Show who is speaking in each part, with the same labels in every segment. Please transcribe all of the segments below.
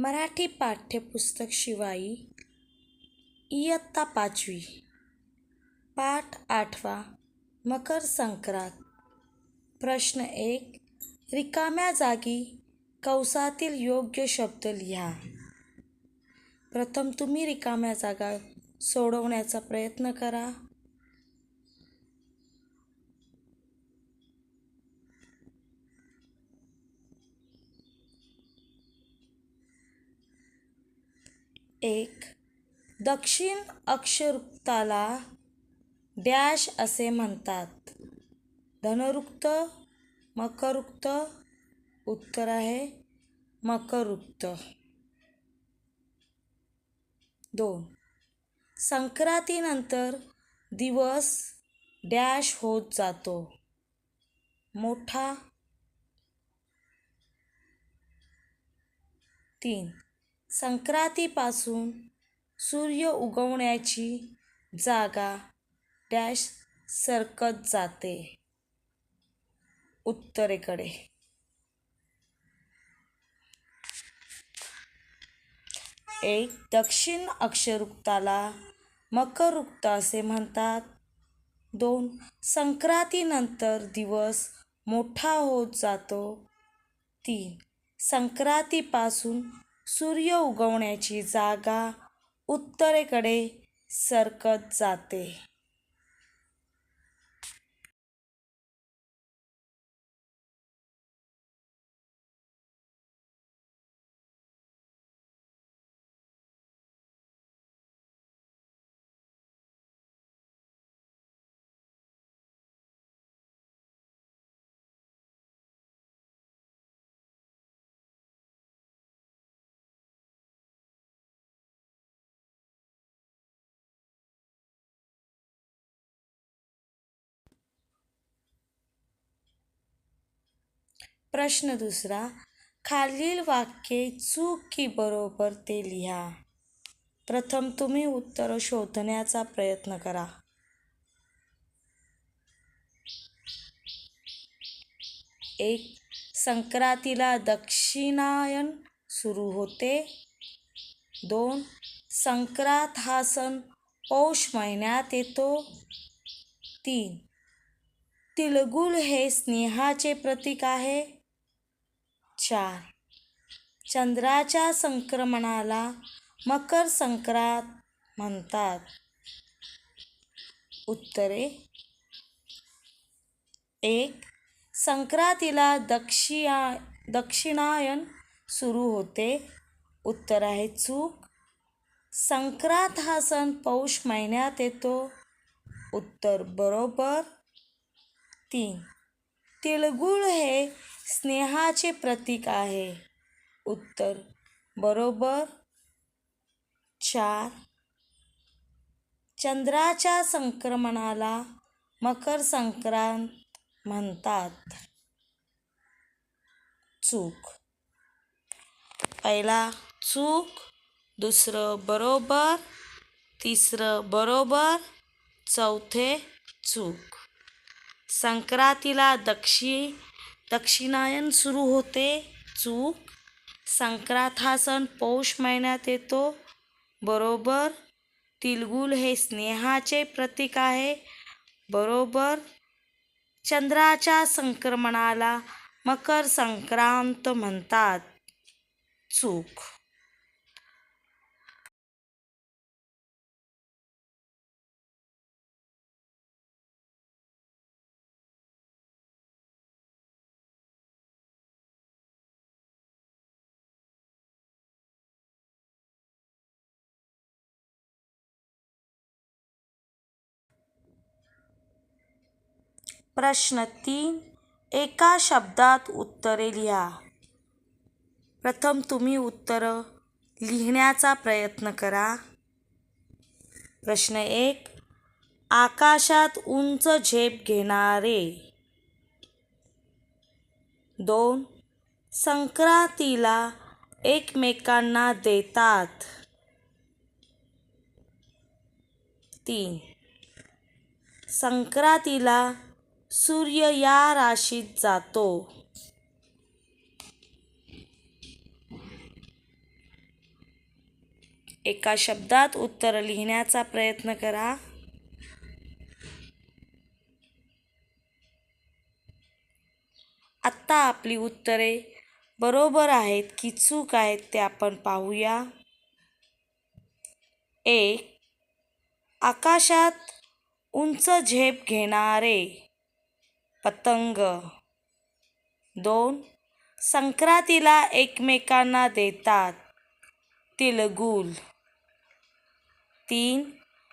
Speaker 1: मराठी पाठ्यपुस्तक शिवाई इयत्ता पाचवी पाठ आठवा मकर संक्रांत. प्रश्न एक रिकाम्या जागी कंसातील योग्य शब्द लिहा. प्रथम तुम्ही रिकाम्या जागा सोडवण्याचा प्रयत्न करा. एक. दक्षिण अक्षरुक्ताला डॅश असे म्हणतात. धनरुक्त मकरुक्त उत्तर आहे मकरुक्त. दोन. संक्रांतीनंतर दिवस डॅश होत जातो. मोठा. तीन. संक्रांतीपासून सूर्य उगवण्याची जागा डॅश सरकत जाते. उत्तरेकडे. एक दक्षिण अक्षरुक्ताला मकरुक्त असे म्हणतात. दोन संक्रांतीनंतर दिवस मोठा होत जातो. तीन संक्रांतीपासून सूर्य उगवण्याची जागा उत्तरेकडे सरकत जाते. प्रश्न दुसरा खालील वाक्ये चूक की बरोबर ते लिहा. प्रथम तुम्ही उत्तर शोधण्याचा प्रयत्न करा. एक संक्रांतीला दक्षिणायन सुरू होते. दोन संक्रांत हा सण पौष महिन्यात येतो. तीन तिळगुळ हे स्नेहाचे प्रतीक आहे. चार चंद्राच्या संक्रमणाला मकर संक्रांत म्हणतात. उत्तरे. एक संक्रांतीला दक्षिया दक्षिणायन सुरू होते. उत्तर आहे चूक. संक्रांत हा सण पौष महिन्यात येतो. उत्तर बरोबर. तीन तिळगुळ हे स्नेहाचे प्रतीक आहे. उत्तर बरोबर चार. चंद्राच्या संक्रमणाला मकर संक्रांत म्हणतात. चूक. पहिला चूक दुसरं बरोबर तिसरं बरोबर चौथे चूक. संक्रांतीला दक्षिण दक्षिणायन सुरू होते. चूक. संक्रांत हा सण पौष महिन्यात येतो. बरोबर. तिलगुल हे स्नेहाचे प्रतीक आहे. बरोबर. चंद्राच्या संक्रमणाला मकर संक्रांत म्हणतात. चूक. प्रश्न तीन एका शब्दात उत्तरे लिहा. प्रथम तुम्ही उत्तरं लिहिण्याचा प्रयत्न करा. प्रश्न एक आकाशात उंच झेप घेणारे. दोन संक्रांतीला एकमेकांना देतात. तीन संक्रांतीला सूर्य या राशीत जातो. एका शब्दात उत्तर लिहिण्याचा प्रयत्न करा. आत्ता आपली उत्तरे बरोबर आहेत की चूक आहेत ते आपण पाहूया. एक आकाशात उंच झेप घेणारे. पतंग. दोन. संक्रांतीला एकमेकांना देतात तिलगुल. तीन.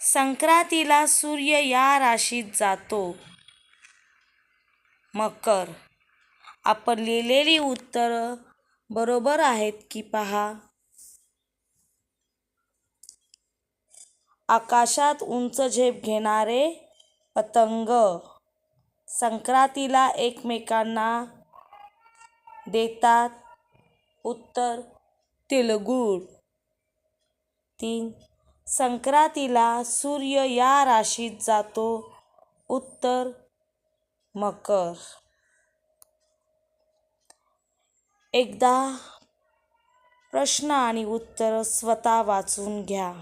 Speaker 1: संक्रांतीला सूर्य या राशीत जातो. मकर. आपण लिहिलेली उत्तरं बरोबर आहेत की पहा. आकाशात उंच झेप घेणारे पतंग. संक्रांतीला एकमेकांना देतात. उत्तर तिळगुळ तीन संक्रांतीला सूर्य या राशीत जातो. उत्तर मकर. एकदा प्रश्न आणि उत्तर स्वतः वाचून घ्या.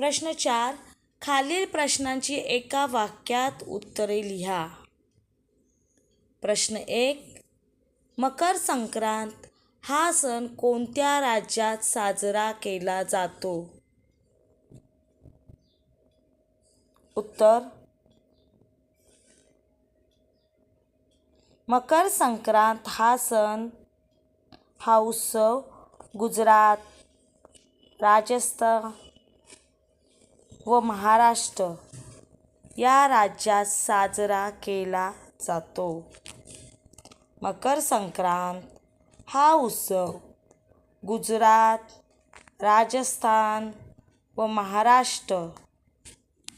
Speaker 1: प्रश्न चार. खालील प्रश्नांची एका वाक्यात उत्तरे लिहा. प्रश्न एक. मकर संक्रांत हा सण कोणत्या राज्यात साजरा केला जातो? उत्तर. मकर संक्रांत हा सण हा उत्सव गुजरात राजस्थान व महाराष्ट्र या राज्यात साजरा केला जातो. मकर संक्रांत हा उत्सव गुजरात राजस्थान व महाराष्ट्र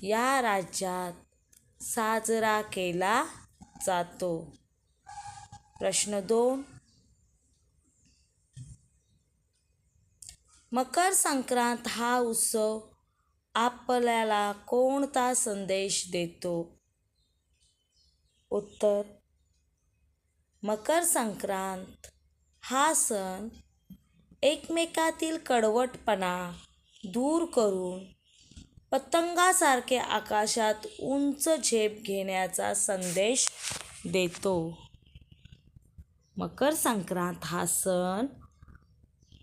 Speaker 1: या राज्यात साजरा केला जातो. प्रश्न दोन. मकर संक्रांत हा उत्सव आपल्याला कोणता संदेश देतो? उत्तर मकर संक्रांत. हा सण एकमेकातील कडवटपणा दूर करून पतंगासारखे आकाशात उंच झेप घेण्याचा संदेश देतो. मकर संक्रांत हा सण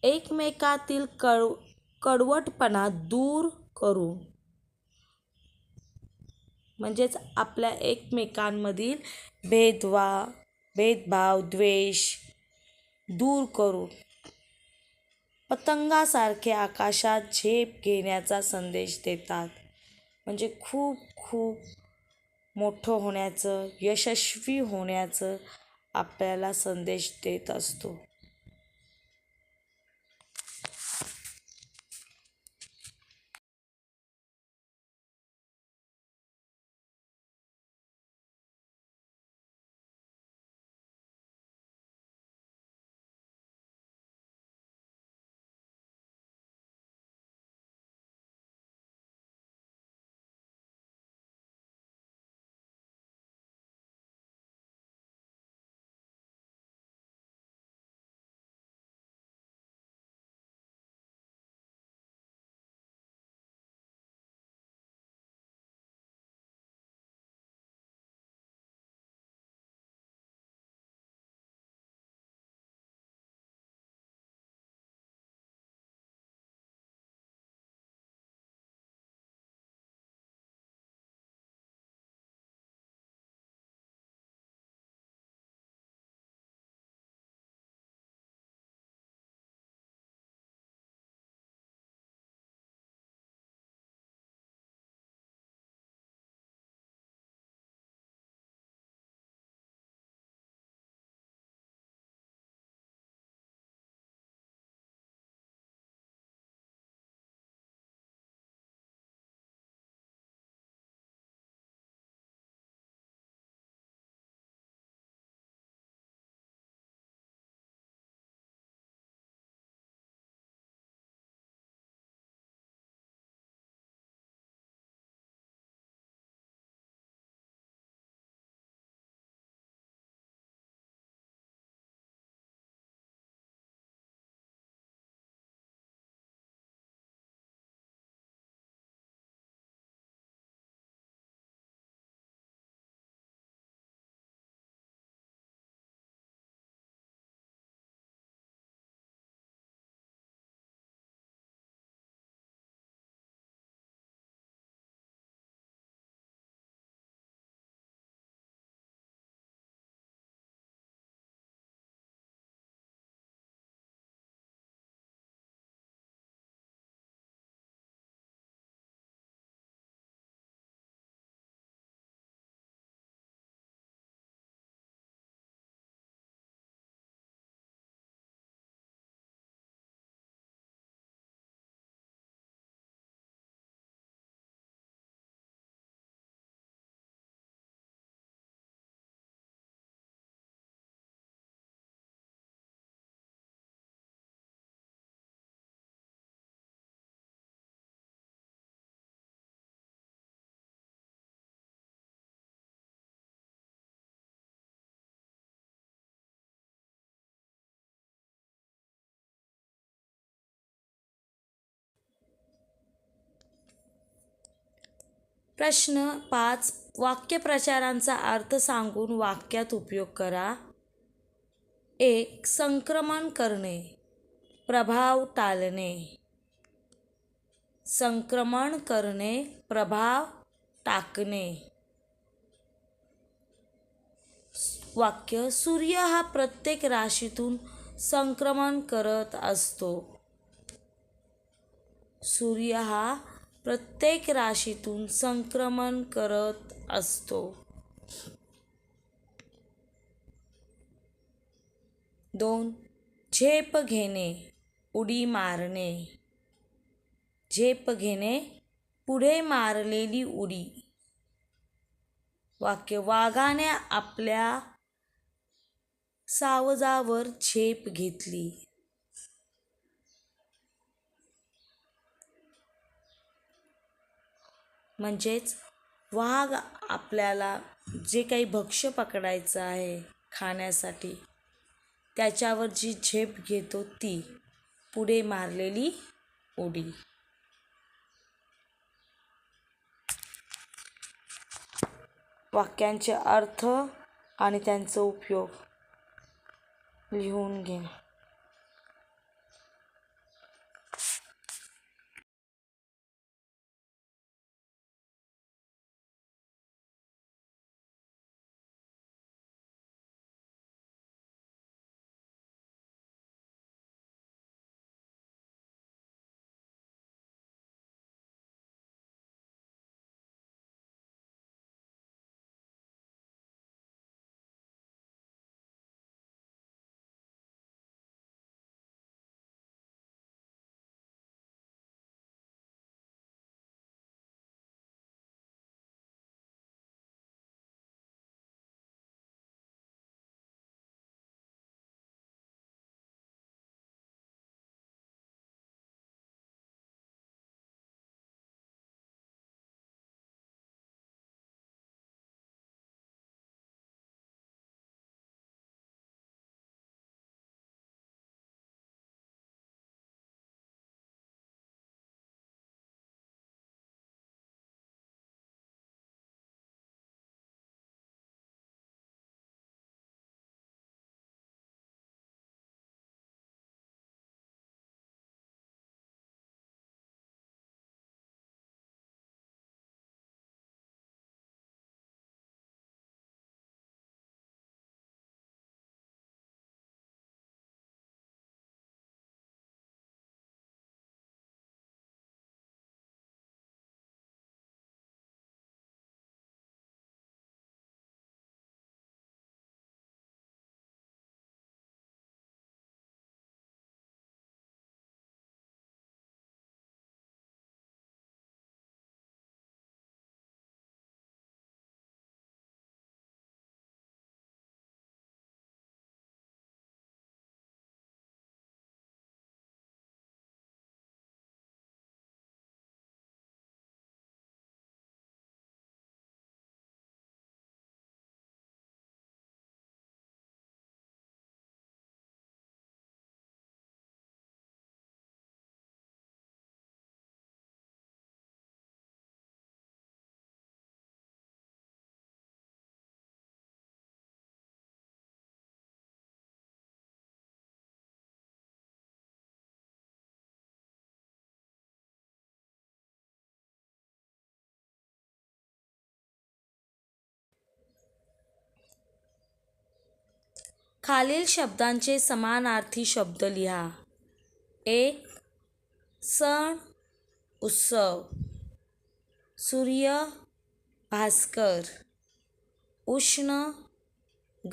Speaker 1: एकमेकातील कड कडवटपणा दूर करू. म्हणजेच आपल्या एकमेकांमधील भेदवा भेदभाव द्वेष दूर करून पतंगासारखे आकाशात झेप घेण्याचा संदेश देतात. म्हणजे खूप खूप मोठं होण्याचं यशस्वी होण्याचं आपल्याला संदेश देत असतो. प्रश्न पाच वाक्यप्रचारांचा अर्थ सांगून वाक्यात उपयोग करा. एक संक्रमण करणे. प्रभाव टाळणे. संक्रमण करणे प्रभाव टाकणे. वाक्य सूर्य हा प्रत्येक राशीतून संक्रमण करत असतो. सूर्य हा प्रत्येक राशीतून संक्रमण करत असतो. दोन झेप घेणे उडी मारणे. झेप घेणे पुढे मारलेली उडी. वाक्य वाघाने आपल्या सावजावर झेप घेतली. म्हणजेच वाघ आपल्याला जे काही भक्ष्य पकडायचं आहे खाण्यासाठी त्याच्यावर जी झेप घेतो ती पुढे मारलेली उडी. वाक्यांचे अर्थ आणि त्यांचा उपयोग लिहून घे. खालील शब्दांचे समानार्थी शब्द लिहा. एक सण उत्सव. सूर्य भास्कर. उष्ण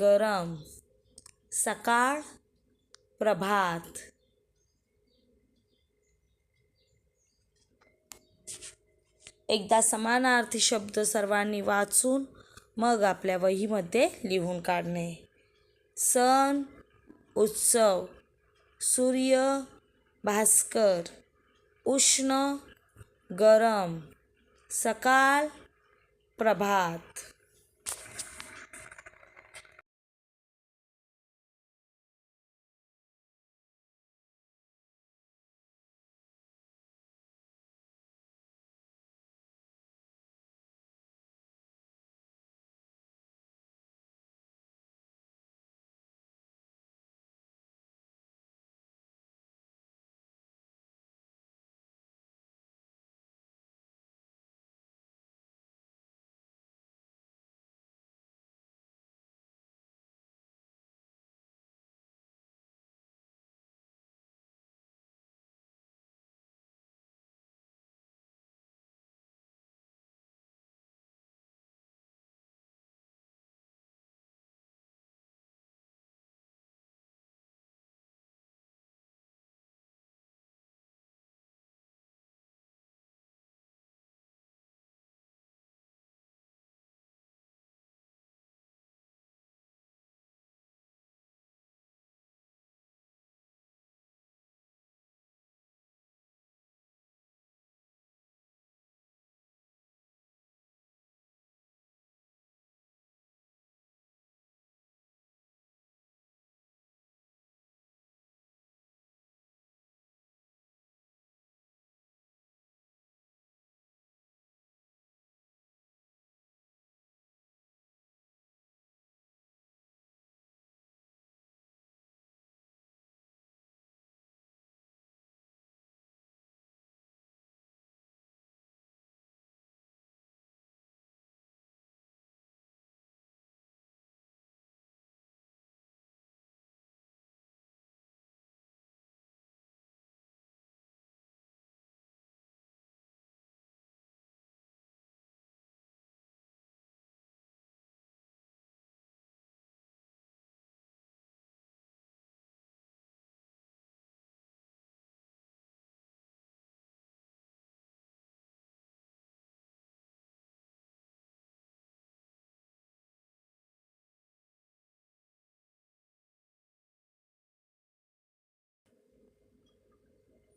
Speaker 1: गरम. सकाळ प्रभात. एकदा समानार्थी शब्द सर्वांनी वाचून मग आपल्या वहीमध्ये लिहून काढणे. सण उत्सव. सूर्य भास्कर. उष्ण गरम. सकाळ प्रभात.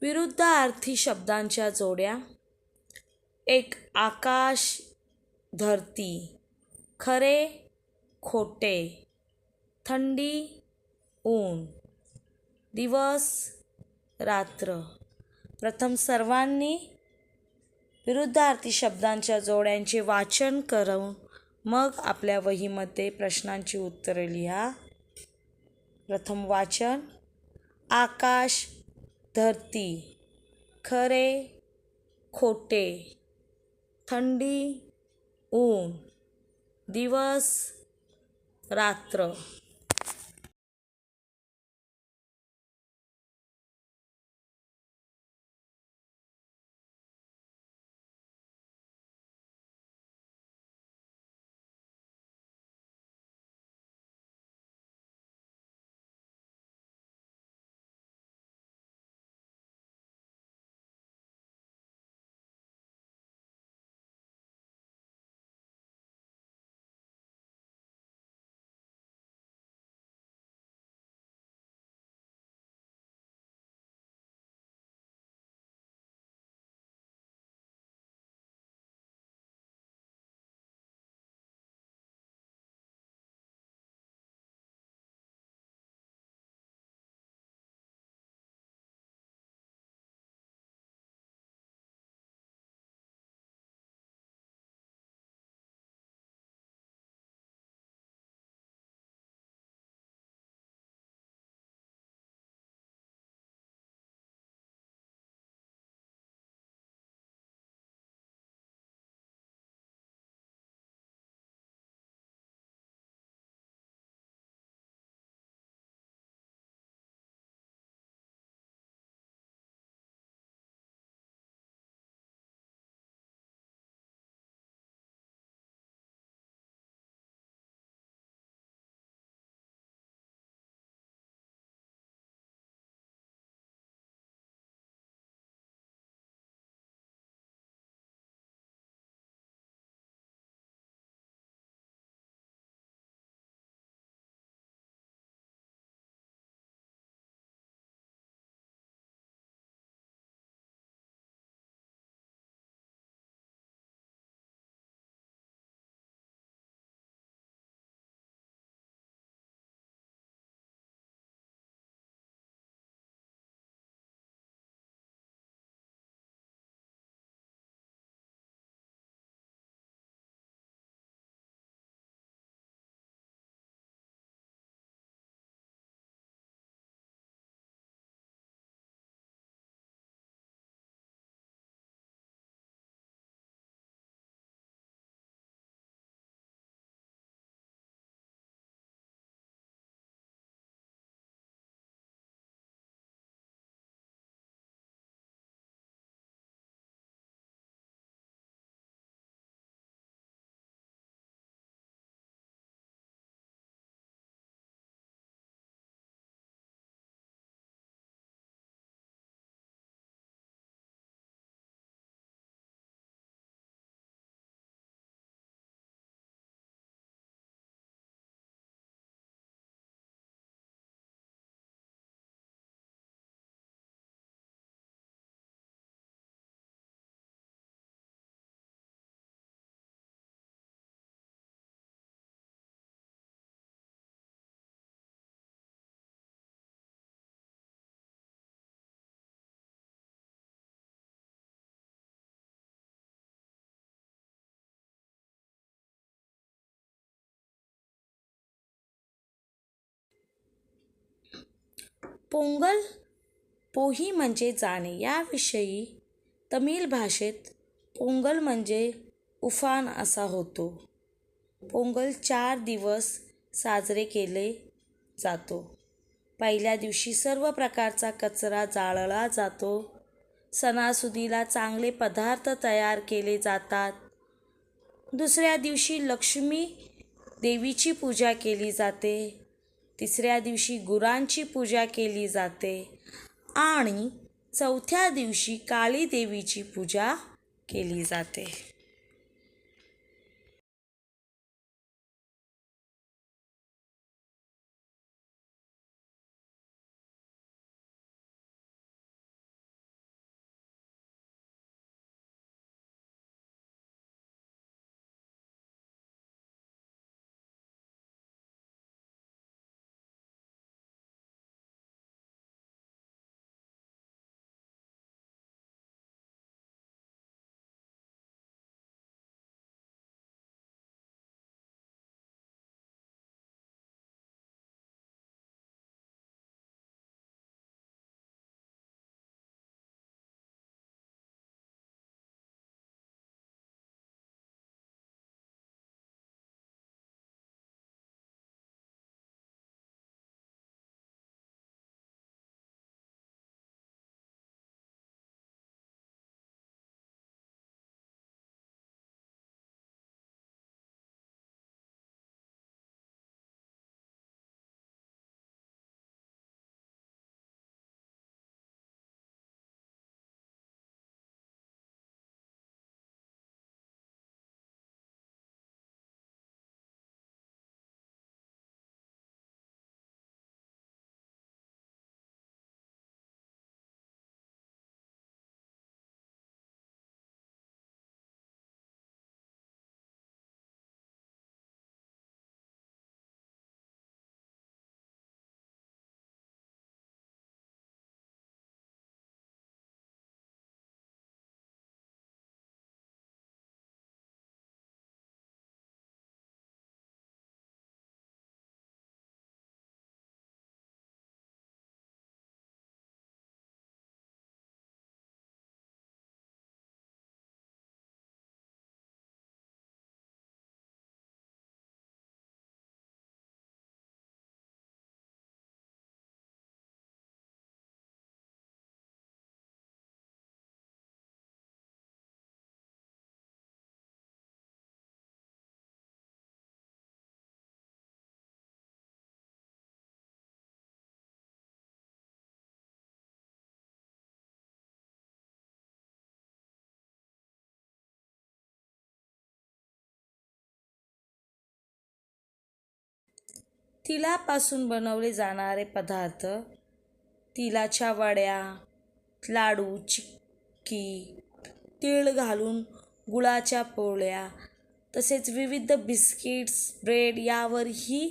Speaker 1: विरुद्धार्थी शब्दांच्या जोड्या. एक आकाश धरती. खरे खोटे. थंडी ऊन. दिवस रात्र. प्रथम सर्वांनी विरुद्धार्थी शब्दांच्या जोड्यांचे वाचन करून मग आपल्या वहीमध्ये प्रश्नांची उत्तरे लिहा. प्रथम वाचन आकाश धरती खरे खोटे थंडी ऊन दिवस रात्र. पोंगल पोही म्हणजे जाणे याविषयी तमिळ भाषेत पोंगल म्हणजे उफान असा होतो. पोंगल चार दिवस साजरे केले जातो. पहिल्या दिवशी सर्व प्रकारचा कचरा जाळला जातो. सणासुदीला चांगले पदार्थ तयार केले जातात. दुसऱ्या दिवशी लक्ष्मी देवीची पूजा केली जाते. तिसऱ्या दिवशी गुरांची पूजा केली जाते आणि चौथ्या दिवशी काळी देवीची पूजा केली जाते. तिलापासून बनवले जाणारे पदार्थ तिलाच्या वड्या लाडू चिक्की तीळ घालून गुळाच्या पोळ्या तसेच विविध बिस्किट्स ब्रेड यावरही